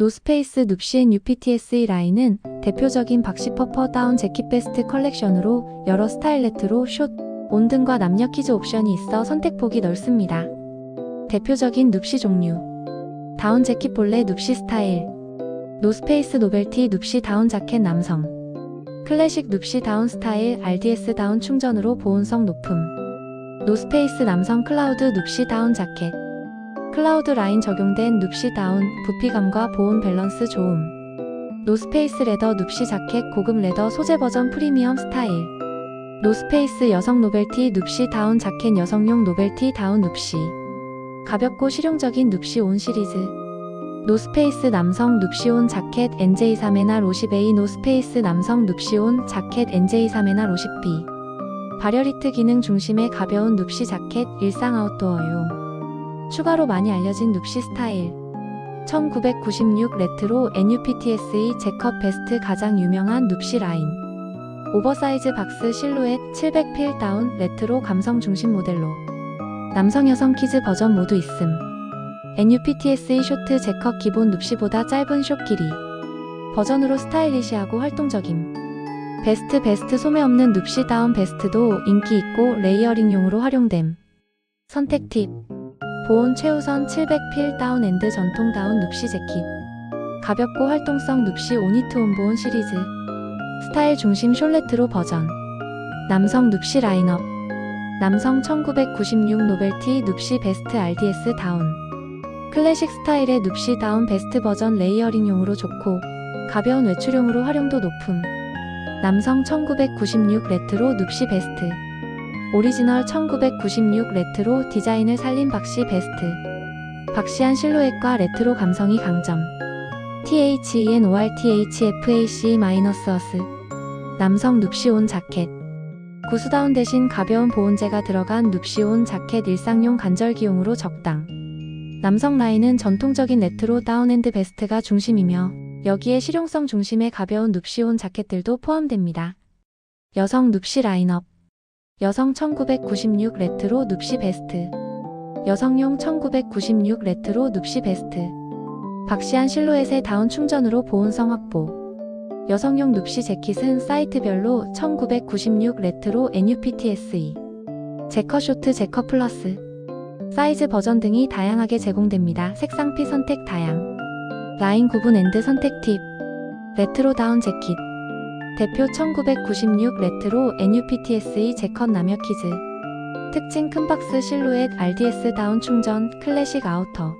노스페이스 눕시앤 UPTSE 라인은 대표적인 박시 퍼퍼 다운 재킷 베스트 컬렉션으로 여러 스타일 레트로 숏, 온 등과 남녀 키즈 옵션이 있어 선택폭이 넓습니다. 대표적인 눕시 종류. 다운 재킷 본래 눕시 스타일. 노스페이스 노벨티 눕시 다운 자켓 남성. 클래식 눕시 다운 스타일 RDS 다운 충전으로 보온성 높음. 노스페이스 남성 클라우드 눕시 다운 자켓 클라우드 라인 적용된 눕시 다운 부피감과 보온 밸런스 좋음. 노스페이스 레더 눕시 자켓 고급 레더 소재 버전 프리미엄 스타일. 노스페이스 여성 노벨티 눕시 다운 자켓 여성용 노벨티 다운 눕시. 가볍고 실용적인 눕시 온 시리즈. 노스페이스 남성 눕시온 자켓 NJ3에나 로시베이 노스페이스 남성 눕시온 자켓 NJ3에나 로시비. 발열히트 기능 중심의 가벼운 눕시 자켓 일상 아웃도어용 추가로 많이 알려진 눕시 스타일. 1996 레트로 NUPTSE 제컵 베스트 가장 유명한 눕시 라인. 오버사이즈 박스 실루엣 700필 다운 레트로 감성 중심 모델로. 남성 여성 키즈 버전 모두 있음. NUPTSE 쇼트 제컷 기본 눕시보다 짧은 숏 길이. 버전으로 스타일리시하고 활동적임. 베스트 베스트 소매 없는 눕시 다운 베스트도 인기 있고 레이어링용으로 활용됨. 선택 팁 보온 최우선 700필 다운 앤드 전통 다운 눕시 재킷. 가볍고 활동성 눕시 오니트 온 보온 시리즈. 스타일 중심 숄레트로 버전. 남성 눕시 라인업. 남성 1996 노벨티 눕시 베스트 RDS 다운. 클래식 스타일의 눕시 다운 베스트 버전 레이어링용으로 좋고 가벼운 외출용으로 활용도 높음. 남성 1996 레트로 눕시 베스트 오리지널 1996 레트로 디자인을 살린 박시 베스트. 박시한 실루엣과 레트로 감성이 강점. THENORTHFAC-어스. 남성 눕시온 자켓. 구스다운 대신 가벼운 보온재가 들어간 눕시온 자켓 일상용 간절기용으로 적당. 남성 라인은 전통적인 레트로 다운핸드 베스트가 중심이며 여기에 실용성 중심의 가벼운 눕시온 자켓들도 포함됩니다. 여성 눕시 라인업 여성 1996 레트로 눕시 베스트. 여성용 1996 레트로 눕시 베스트. 박시한 실루엣의 다운 충전으로 보온성 확보. 여성용 눕시 재킷은 사이트별로 1996 레트로 NUPTSE 제커 쇼트 제커 플러스. 사이즈 버전 등이 다양하게 제공됩니다. 색상피 선택 다양. 라인 구분 앤드 선택 팁. 레트로 다운 재킷 대표 1996 레트로 NUPTSE 제컷 남녀 키즈. 특징 큰 박스 실루엣 RDS 다운 충전 클래식 아우터